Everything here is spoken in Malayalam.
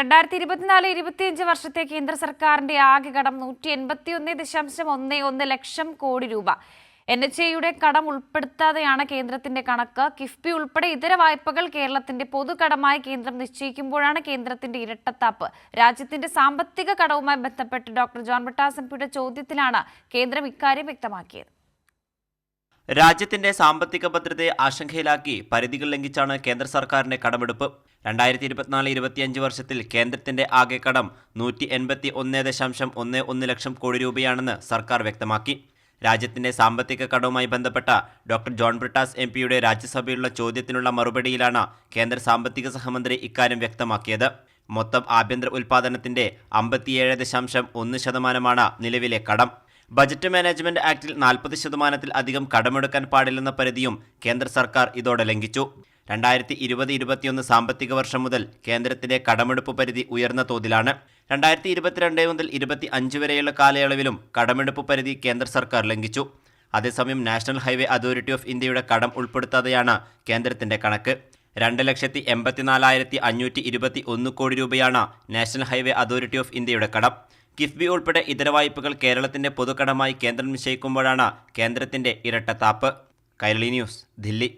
രണ്ടായിരത്തി ഇരുപത്തിനാല് ഇരുപത്തിയഞ്ച് വർഷത്തെ കേന്ദ്ര സർക്കാരിന്റെ ആകെ കടം നൂറ്റി എൺപത്തി ഒന്ന് ദശാംശം ഒന്ന് ഒന്ന് ലക്ഷം കോടി രൂപ. എൻ എച്ച് എയുടെ കടം ഉൾപ്പെടുത്താതെയാണ് കേന്ദ്രത്തിന്റെ കണക്ക്. കിഫ്ബി ഉൾപ്പെടെ ഇതര വായ്പകൾ കേരളത്തിന്റെ പൊതുകടമായി കേന്ദ്രം നിശ്ചയിക്കുമ്പോഴാണ് കേന്ദ്രത്തിന്റെ ഇരട്ടത്താപ്പ്. രാജ്യത്തിന്റെ സാമ്പത്തിക കടവുമായി ബന്ധപ്പെട്ട് ഡോക്ടർ ജോൺ ബട്ടാസൻപിയുടെ ചോദ്യത്തിലാണ് കേന്ദ്രം ഇക്കാര്യം വ്യക്തമാക്കിയത്. രാജ്യത്തിന്റെ സാമ്പത്തിക ഭദ്രതയെ ആശങ്കയിലാക്കി പരിധികൾ ലംഘിച്ചാണ് കേന്ദ്ര സർക്കാരിന്റെ കടമെടുപ്പ്. രണ്ടായിരത്തി ഇരുപത്തിനാല് ഇരുപത്തിയഞ്ച് വർഷത്തിൽ കേന്ദ്രത്തിന്റെ ആകെ കടം നൂറ്റി എൺപത്തി ഒന്ന് ദശാംശം ഒന്ന് ഒന്ന് ലക്ഷം കോടി രൂപയാണെന്ന് സർക്കാർ വ്യക്തമാക്കി. രാജ്യത്തിന്റെ സാമ്പത്തിക കടവുമായി ബന്ധപ്പെട്ട ഡോക്ടർ ജോൺ ബ്രിട്ടാസ് എം പിയുടെ രാജ്യസഭയിലുള്ള ചോദ്യത്തിനുള്ള മറുപടിയിലാണ് കേന്ദ്ര സാമ്പത്തിക സഹമന്ത്രി ഇക്കാര്യം വ്യക്തമാക്കിയത്. മൊത്തം ആഭ്യന്തര ഉൽപാദനത്തിന്റെ അമ്പത്തിയേഴ് ദശാംശം ഒന്ന് ശതമാനമാണ് നിലവിലെ കടം. ബജറ്റ് മാനേജ്മെന്റ് ആക്ടിൽ നാൽപ്പത് ശതമാനത്തിൽ അധികം കടമെടുക്കാൻ പാടില്ലെന്ന പരിധിയും കേന്ദ്ര സർക്കാർ ഇതോടെ ലംഘിച്ചു. രണ്ടായിരത്തി ഇരുപത് ഇരുപത്തിയൊന്ന് സാമ്പത്തിക വർഷം മുതൽ കേന്ദ്രത്തിന്റെ കടമെടുപ്പ് പരിധി ഉയർന്ന തോതിലാണ്. രണ്ടായിരത്തി ഇരുപത്തിരണ്ട് മുതൽ ഇരുപത്തി അഞ്ച് വരെയുള്ള കാലയളവിലും കടമെടുപ്പ് പരിധി കേന്ദ്ര സർക്കാർ ലംഘിച്ചു. അതേസമയം നാഷണൽ ഹൈവേ അതോറിറ്റി ഓഫ് ഇന്ത്യയുടെ കടം ഉൾപ്പെടുത്താതെയാണ് കേന്ദ്രത്തിന്റെ കണക്ക്. രണ്ട് ലക്ഷത്തി എൺപത്തിനാലായിരത്തി അഞ്ഞൂറ്റി ഇരുപത്തി ഒന്ന് കോടി രൂപയാണ് നാഷണൽ ഹൈവേ അതോറിറ്റി ഓഫ് ഇന്ത്യയുടെ കടം. കിഫ്ബി ഉൾപ്പെടെ ഇതര വായ്പകൾ കേരളത്തിന്റെ പൊതുകടമായി കേന്ദ്രം നിശ്ചയിക്കുമ്പോഴാണ് കേന്ദ്രത്തിന്റെ ഇരട്ടത്താപ്പ്. കൈരളി ന്യൂസ് ദില്ലി.